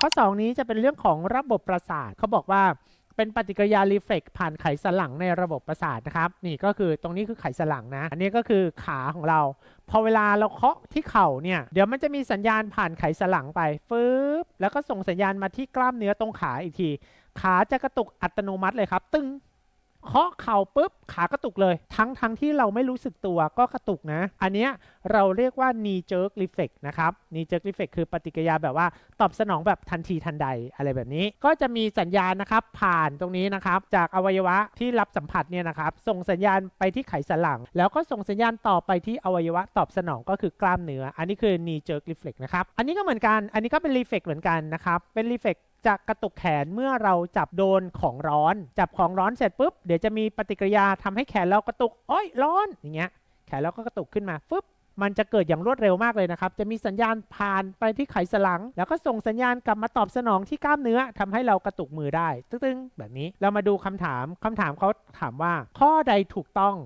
ข้อ 2 นี้จะเป็นเรื่องของระบบประสาทเขาบอกว่าเป็นปฏิกิริยารีเฟล็กผ่านไขสันหลังในระบบประสาทนะครับ นี่ก็คือตรงนี้คือไขสันหลังนะ อันนี้ก็คือขาของเรา พอเวลาเราเคาะที่เข่าเนี่ย เดี๋ยวมันจะมีสัญญาณผ่านไขสันหลังไปฟืบแล้วก็ส่งสัญญาณมาที่กล้ามเนื้อตรงขาอีกที ขาจะกระตุกอัตโนมัติเลยครับ ตึ้ง เคาะเข่าปุ๊บขากระตุกเลย ทั้งทั้งที่เราไม่รู้สึกตัวก็กระตุกนะ อันเนี้ยเราเรียกว่า knee jerk reflex นะครับ knee jerk reflex คือปฏิกิริยาแบบว่าตอบสนองแบบทันทีทันใดอะไรแบบนี้ ก็จะมีสัญญาณนะครับผ่านตรงนี้นะครับ จากอวัยวะที่รับสัมผัสเนี่ยนะครับ ส่งสัญญาณไปที่ไขสันหลัง แล้วก็ส่งสัญญาณต่อไปที่อวัยวะตอบสนองก็คือกล้ามเนื้อ อันนี้คือ knee jerk reflex นะครับ อันนี้ก็เหมือนกัน อันนี้ก็เป็น reflex เหมือนกันนะครับ เป็น reflex จะกระตุกแขนเมื่อเราจับโดนของร้อน จับของร้อนเสร็จปุ๊บเดี๋ยวจะมีปฏิกิริยาทำให้แขนเรากระตุกโอ้ยร้อนอย่างเงี้ยแขนเราก็กระตุกขึ้นมาฟึบมันจะเกิดอย่างรวดเร็วมากเลยนะครับ จะมีสัญญาณผ่านไปที่ไขสันหลัง แล้วก็ส่งสัญญาณกลับมาตอบสนองที่กล้ามเนื้อทำให้เรากระตุกมือได้ ตึ้งๆ แบบนี้ เรามาดูคำถามคำถามเขาถามว่า ข้อใดถูกต้อง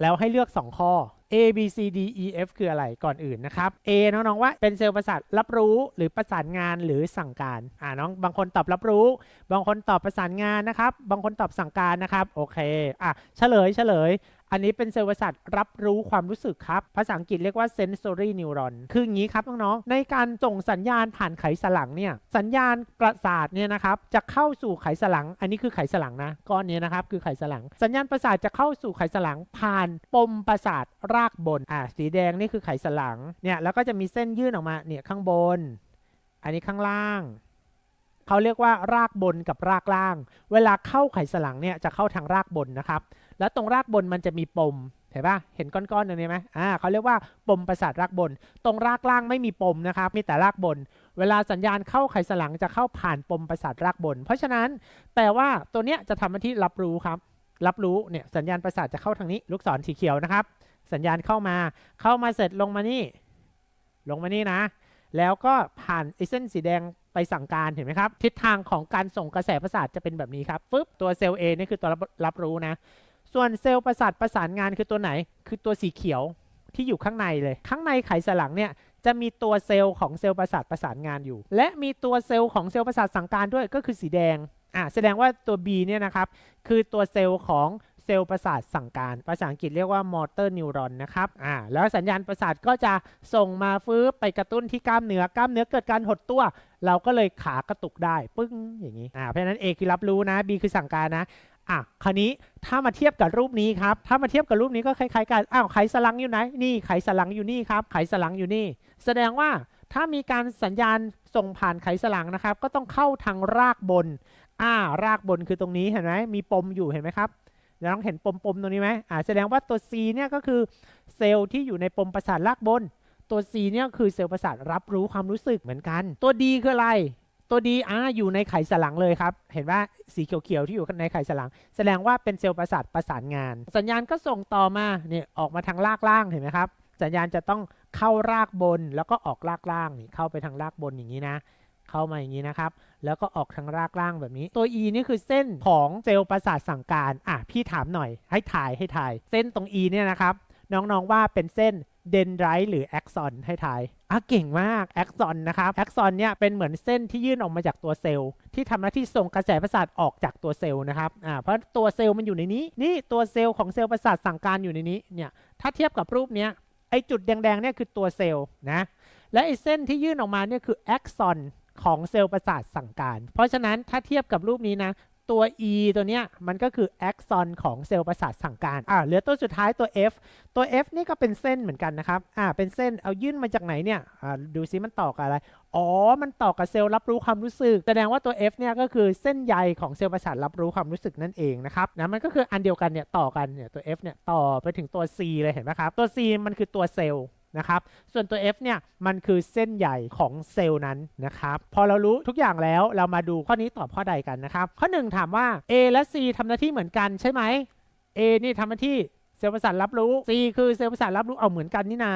แล้วให้เลือก 2 ข้อ A B C D E F คืออะไรก่อนอื่นนะครับ A น้องๆว่าเป็นเซลล์ประสาทรับรู้หรือประสานงานหรือสั่งการอ่าน้องบางคนตอบรับรู้ บางคนตอบประสานงานนะครับ บางคนตอบสั่งการนะครับโอเคอะเฉลยเฉลย อันนี้เป็นเซลล์ประสาทรับรู้ความรู้สึกครับ ภาษาอังกฤษเรียกว่า sensory neuron คืออย่างนี้ครับน้องๆ ในการส่งสัญญาณผ่านไขสันหลังเนี่ย สัญญาณประสาทเนี่ยนะครับ จะเข้าสู่ไขสันหลัง อันนี้คือไขสันหลังนะ ก้อนนี้นะครับคือไขสันหลัง สัญญาณประสาทจะเข้าสู่ไขสันหลังผ่านปมประสาทรากบน อ่า สีแดงนี่คือไขสันหลัง เนี่ย แล้วก็จะมีเส้นยื่นออกมา เนี่ยข้างบน อันนี้ข้างล่างเขาเรียกว่ารากบนกับรากล่าง เวลาเข้าไขสันหลังเนี่ยจะเข้าทางรากบนนะครับ แล้วตรงรากบนมันจะมีปมเห็นปะเห็นก้อนๆตรงนี้ไหมอ่าเขาเรียกว่าปมประสาทรากบน ตรงรากล่างไม่มีปมนะครับ มีแต่รากบน เวลาสัญญาณเข้าไขสันหลังจะเข้าผ่านปมประสาทรากบน เพราะฉะนั้นแปลว่าตัวเนี้ยจะทำหน้าที่รับรู้ครับ รับรู้เนี่ยสัญญาณประสาทจะเข้าทางนี้ ลูกศรสีเขียวนะครับ สัญญาณเข้ามา เข้ามาเสร็จลงมานี่ ลงมานี่นะ แล้วก็ผ่านไอเส้นสีแดงไปสั่งการเห็นไหมครับ ทิศทางของการส่งกระแสประสาทจะเป็นแบบนี้ครับฟึบตัวเซลล์ A นี่คือตัวรับรับรู้นะ ส่วนเซลล์ประสาทประสานงานคือตัวไหน คือตัวสีเขียวที่อยู่ข้างในเลย ข้างในไขสันหลังเนี่ยจะมีตัวเซลล์ของเซลล์ประสาทประสานงานอยู่ และมีตัวเซลล์ของเซลล์ประสาทสั่งการด้วยก็คือสีแดงอะแสดงว่าตัว B เนี่ยนะครับคือตัวเซลล์ของเซลล์ประสาทสั่งการ ภาษาอังกฤษเรียกว่า motor neuron นนะครับอ่าแล้วสัญญาณประสาทก็จะส่งมาฟื้บไปกระตุ้นที่กล้ามเนื้อกล้ามเนื้อเกิดการหดตัว เราก็เลยขากระตุกได้ ปึ้งอย่างนี้อ่าเพราะฉะนั้น A คือรับรู้นะ B คือสั่งการนะ อะคราวนี้ถ้ามาเทียบกับรูปนี้ครับ ถ้ามาเทียบกับรูปนี้ก็คล้ายๆกันอ้าวไขสลังอยู่ไหนนี่ไขสลังอยู่นี่ครับไขสลังอยู่นี่ แสดงว่าถ้ามีการสัญญาณส่งผ่านไขสลังนะครับ ก็ต้องเข้าทางรากบนอ่ารากบนคือตรงนี้เห็นไหมมีปมอยู่เห็นไหมครับเดี๋ยวน้องเห็นปมๆตรงนี้ไหมอ่าแสดงว่าตัว C เนี่ยก็คือเซลล์ที่อยู่ในปมประสาทรากบน ตัว C เนี่ยคือเซลล์ประสาทรับรู้ความรู้สึกเหมือนกัน ตัว D คืออะไร ตัว D อ่าอยู่ในไขสันหลังเลยครับ เห็นว่าสีเขียวๆที่อยู่ในไขสันหลัง แสดงว่าเป็นเซลล์ประสาทประสานงาน สัญญาณก็ส่งต่อมาเนี่ยออกมาทางรากล่างเห็นไหมครับ สัญญาณจะต้องเข้ารากบนแล้วก็ออกรากล่างนี่เข้าไปทางรากบนอย่างนี้นะเข้ามาอย่างนี้นะครับ แล้วก็ออกทางรากล่างแบบนี้ ตัว E นี่คือเส้นของเซลล์ประสาทสั่งการ อะ พี่ถามหน่อย ให้ถ่ายให้ถ่าย เส้นตรง E เนี่ยนะครับ น้องๆว่าเป็นเส้น เดนไรต์หรือแอกซอนให้ถ่ายอะเก่งมากแอกซอนนะครับแอกซอนเนี่ยเป็นเหมือนเส้นที่ยื่นออกมาจากตัวเซลล์ ที่ทำหน้าที่ส่งกระแสประสาทออกจากตัวเซลล์นะครับอ่าเพราะตัวเซลล์มันอยู่ในนี้ นี่ตัวเซลล์ของเซลล์ประสาทสั่งการอยู่ในนี้เนี่ยถ้าเทียบกับรูปเนี้ยไอจุดแดงๆเนี่ยคือตัวเซลล์นะและไอเส้นที่ยื่นออกมาเนี่ยคือแอกซอนของเซลล์ประสาทสั่งการ เพราะฉะนั้นถ้าเทียบกับรูปนี้นะ ตัว E ตัวเนี้ยมันก็คือแอกซอนของเซลล์ประสาทสั่งการอ่าเหลือตัวสุดท้ายตัว F ตัว F นี่ก็เป็นเส้นเหมือนกันนะครับอ่าเป็นเส้นเอายื่นมาจากไหนเนี่ยอ่าดูซิมันต่อกับอะไรอ๋อ มันต่อกับเซลล์รับรู้ความรู้สึก แสดงว่าตัว F เนี่ยก็คือเส้นใยของเซลล์ประสาทรับรู้ความรู้สึกนั่นเองนะครับนะมันก็คืออันเดียวกันเนี่ยต่อกันเนี่ยตัว F เนี่ยต่อไปถึงตัว C เลยเห็นไหมครับตัว C มันคือตัวเซลล์ นะครับ ส่วนตัว F เนี่ยมันคือเส้นใหญ่ของเซลล์นั้นนะครับ พอเรารู้ทุกอย่างแล้วเรามาดูข้อนี้ตอบข้อใดกันนะครับ ข้อ 1 ถามว่า A และ C ทำหน้าที่เหมือนกันใช่ไหม A นี่ทำหน้าที่เซลล์ประสาทรับรู้ C คือเซลล์ประสาทรับรู้เอาเหมือนกันนี่นา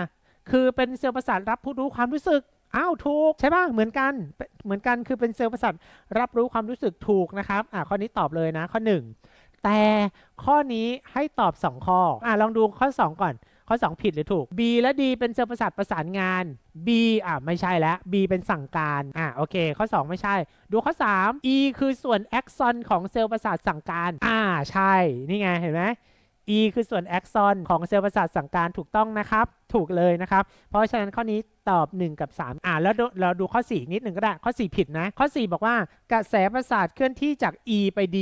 คือเป็นเซลล์ประสาทรับผู้รู้ความรู้สึกอ้าวถูกใช่ป่ะเหมือนกันเป็นเหมือนกันคือเป็นเซลล์ประสาทรับรู้ความรู้สึกถูกนะครับอ่าข้อนี้ตอบเลยนะข้อ 1 แต่ข้อนี้ให้ตอบ 2 ข้ออ่าลองดูข้อ 2 ก่อน ข้อ 2 ผิดหรือถูก B และ D เป็นเซลล์ประสาทประสานงาน B อะไม่ใช่แล้ว B เป็นสั่งการอะโอเค ข้อ 2 ไม่ใช่ ดูข้อ 3 E คือส่วนแอคซอนของเซลล์ประสาทสั่งการอ่าใช่ นี่ไงเห็นไหม E คือส่วนแอ็กซอนของเซลล์ประสาทสั่งการถูกต้องนะครับ ถูกเลยนะครับ เพราะฉะนั้นข้อนี้ตอบ 1 กับ 3 อ่าแล้วเราดูข้อ 4 นิดหนึ่งก็ได้ ข้อ 4 ผิดนะ ข้อ 4 บอกว่ากระแสประสาทเคลื่อนที่จาก E ไป D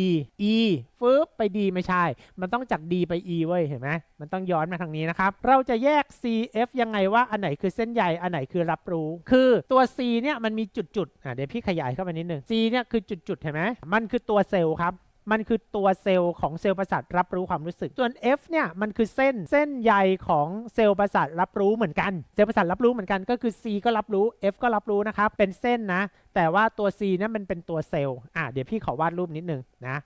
E ฟึบไป D ไม่ใช่ มันต้องจาก D ไป E เว้ย เห็นไหมมันต้องย้อนมาทางนี้นะครับ เราจะแยก CF ยังไงว่าอันไหนคือเส้นใยอันไหนคือรับรู้ คือตัว C เนี่ยมันมีจุดๆอะเดี๋ยวพี่ขยายเข้าไปนิดหนึ่ง C เนี่ยคือจุดๆเห็นไหมมันคือตัวเซลล์ครับ มันคือตัวเซลล์ของเซลล์ประสาทรับรู้ความรู้สึก ส่วน F เนี่ยมันคือเส้นเส้นใยของเซลล์ประสาทรับรู้เหมือนกัน เซลล์ประสาทรับรู้เหมือนกันก็คือ C ก็รับรู้ F ก็รับรู้นะครับเป็นเส้นนะ แต่ว่าตัว C เนี่ยมันเป็นตัวเซลล์อะเดี๋ยวพี่ขอวาดรูปนิดนึงนะ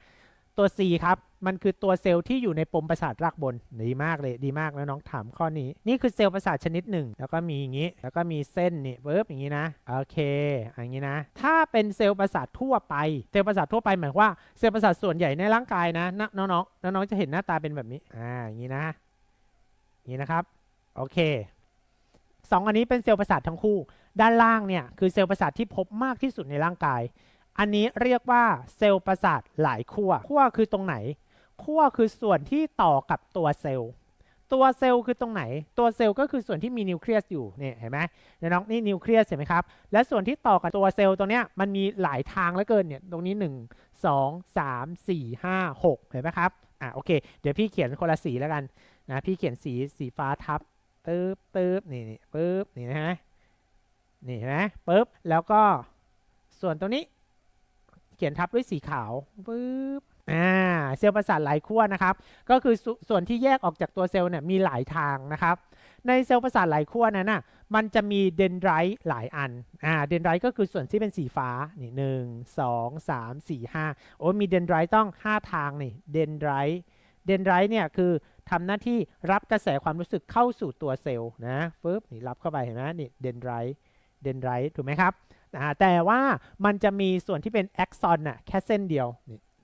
ตัว C ครับ มันคือตัวเซลล์ที่อยู่ในปมประสาทรากบน ดีมากเลย ดีมากแล้วน้องถามข้อนี้ นี่คือเซลล์ประสาทชนิดหนึ่ง แล้วก็มีอย่างนี้ แล้วก็มีเส้นนี่ปึ๊บอย่างนี้นะ โอเค อย่างนี้นะ ถ้าเป็นเซลล์ประสาททั่วไป เซลล์ประสาททั่วไปหมายว่าเซลล์ประสาทส่วนใหญ่ในร่างกายนะนะน้องๆ น้องๆ จะเห็นหน้าตาเป็นแบบนี้ อ่า อย่างนี้นะ อย่างนี้นะครับ โอเคสองอันนี้เป็นเซลล์ประสาททั้งคู่ ด้านล่างเนี่ยคือเซลล์ประสาทที่พบมากที่สุดในร่างกาย อันนี้เรียกว่าเซลล์ประสาทหลายขั้วขั้วคือตรงไหนขั้วคือส่วนที่ต่อกับตัวเซลล์ ตัวเซลล์คือตรงไหน ตัวเซลล์ก็คือส่วนที่มีนิวเคลียสอยู่เนี่ยเห็นไหมเดี๋ยวน้องนี่นิวเคลียสเห็นไหมครับ และส่วนที่ต่อกับตัวเซลล์ตรงเนี้ยมันมีหลายทางเหลือเกินเนี่ยตรงนี้ 1 2 3 4 5 6 เห็นไหมครับอะโอเค เดี๋ยวพี่เขียนคนละสีแล้วกันนะพี่เขียนสีสีฟ้าทับตึ๊บตึ๊บนี่นี่ปึ๊บนี่นะฮะนี่เห็นไหมปึ๊บแล้วก็ส่วนตรงนี้ เขียนทับด้วยสีขาวปึ๊บอ่าเซลล์ประสาทหลายขั้วนะครับ ก็คือสส่วนที่แยกออกจากตัวเซลล์เนี่ยมีหลายทางนะครับ ในเซลล์ประสาทหลายขั้วนั้นน่ะมันจะมีเดนไรต์หลายอันอ่าเดนไรต์ก็คือส่วนที่เป็นสีฟ้านี่หนึ่งสองสามสี่ห้าโอ้มีเดนไรต์ต้อง5ทางนี่เดนไรต์เดนไรต์เนี่ยคือทำหน้าที่รับกระแสความรู้สึกเข้าสู่ตัวเซลล์นะปึ๊บนี่รับเข้าไปเห็นไหมนี่เดนไรต์เดนไรต์ถูกไหมครับ อ่าแต่ว่ามันจะมีส่วนที่เป็นแอ็กซอนน่ะแค่เส้นเดียว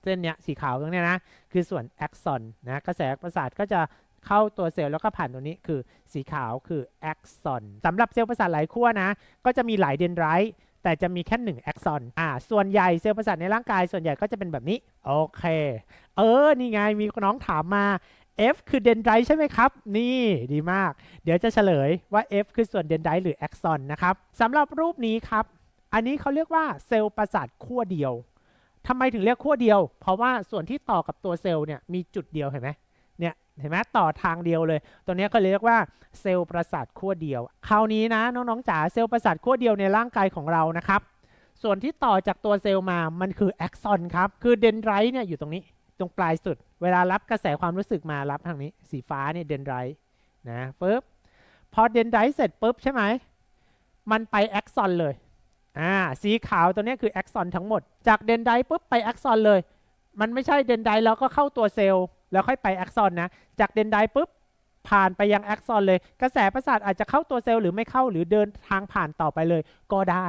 เส้นเนี้ยสีขาวตรงเนี้ยนะคือส่วนแอ็กซอนนะกระแสประสาทก็จะเข้าตัวเซลล์แล้วก็ผ่านตรงนี้คือสีขาวคือแอ็กซอนสำหรับเซลล์ประสาทหลายขั้วนะ ก็จะมีหลายเดนไรต์แต่จะมีแค่หนึ่งแอ็กซอนอ่าส่วนใหญ่เซลล์ประสาทในร่างกายส่วนใหญ่ก็จะเป็นแบบนี้ โอเค เออ นี่ไงมีน้องถามมา F คือเดนไรต์ใช่ไหมครับ นี่ดีมาก เดี๋ยวจะเฉลยว่า F คือส่วนเดนไรต์หรือแอ็กซอนนะครับสำหรับรูปนี้ครับ อันนี้เขาเรียกว่าเซลล์ประสาทขั้วเดียวทำไมถึงเรียกขั้วเดียว เพราะว่าส่วนที่ต่อกับตัวเซลล์เนี่ยมีจุดเดียวเห็นไหมเนี่ยเห็นไหมต่อทางเดียวเลย ตัวนี้เขาเรียกว่าเซลล์ประสาทขั้วเดียว คราวนี้นะน้องๆจ๋าเซลล์ประสาทขั้วเดียวในร่างกายของเรานะครับ ส่วนที่ต่อจากตัวเซลล์มา มันคือแอ็กซอนครับ คือเดนไรต์เนี่ยอยู่ตรงนี้ ตรงปลายสุด เวลารับกระแสความรู้สึกมารับทางนี้ สีฟ้าเนี่ยเดนไรต์นะปึ๊บ พอเดนไรต์เสร็จปุ๊บใช่ไหม มันไปแอ็กซอนเลย อ่าสีขาวตัวนี้คือแอ็กซอนทั้งหมด จากเดนไดปุ๊บไปแอ็กซอนเลย มันไม่ใช่เดนไดแล้วก็เข้าตัวเซลล์แล้วค่อยไปแอ็กซอนนะ จากเดนไดปุ๊บผ่านไปยังแอ็กซอนเลย กระแสประสาทอาจจะเข้าตัวเซลล์หรือไม่เข้าหรือเดินทางผ่านต่อไปเลย ก็ได้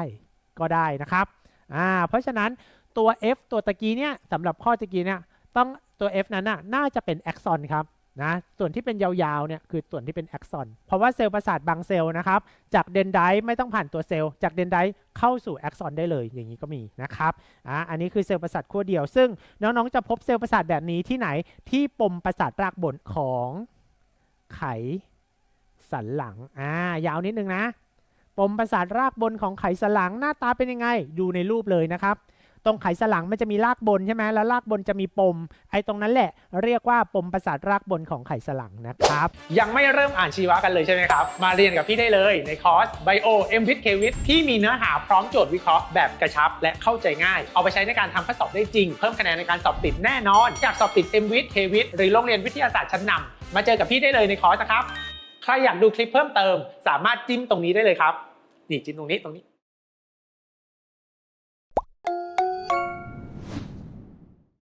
ก็ได้นะครับอ่าเพราะฉะนั้นตัว F ตัวตะกี้เนี่ยสำหรับข้อตะกี้เนี่ยต้องตัว F นั้นน่ะน่าจะเป็นแอ็กซอนครับ นะส่วนที่เป็นยาวๆเนี่ยคือส่วนที่เป็นแอ็กซอน เพราะว่าเซลล์ประสาทบางเซลล์นะครับ จากเดนไดไม่ต้องผ่านตัวเซลล์จากเดนไดเข้าสู่แอ็กซอนได้เลยอย่างนี้ก็มีนะครับอ่าอันนี้คือเซลล์ประสาทขั้วเดียว ซึ่งน้องๆจะพบเซลล์ประสาทแบบนี้ที่ไหนที่ปมประสาทรากบนของไขสันหลังอ่ายาวนิดนึงนะ ปมประสาทรากบนของไขสันหลังหน้าตาเป็นยังไงดูในรูปเลยนะครับ ตรงไขสันหลังมันจะมีรากบนใช่ไหมแล้วรากบนจะมีปม ไอ้ตรงนั้นแหละ เรียกว่าปมประสาทรากบนของไขสันหลังนะครับ ยังไม่เริ่มอ่านชีวะกันเลยใช่ไหมครับ มาเรียนกับพี่ได้เลยในคอร์ส Bio m v i t k w i t ที่มีเนื้อหาพร้อมโจทย์วิเคราะห์แบบกระชับ และเข้าใจง่าย เอาไปใช้ในการทำข้อสอบได้จริง เพิ่มคะแนนในการสอบติดแน่นอนอยากสอบติด m v i t k w i t หรือโรงเรียนวิทยาศาสตร์ชั้นนำมาเจอกับพี่ได้เลยในคอร์สนะครับใครอยากดูคลิปเพิ่มเติม สามารถจิ้มตรงนี้ได้เลยครับนี่จิ้มตรงนี้ตรงนี้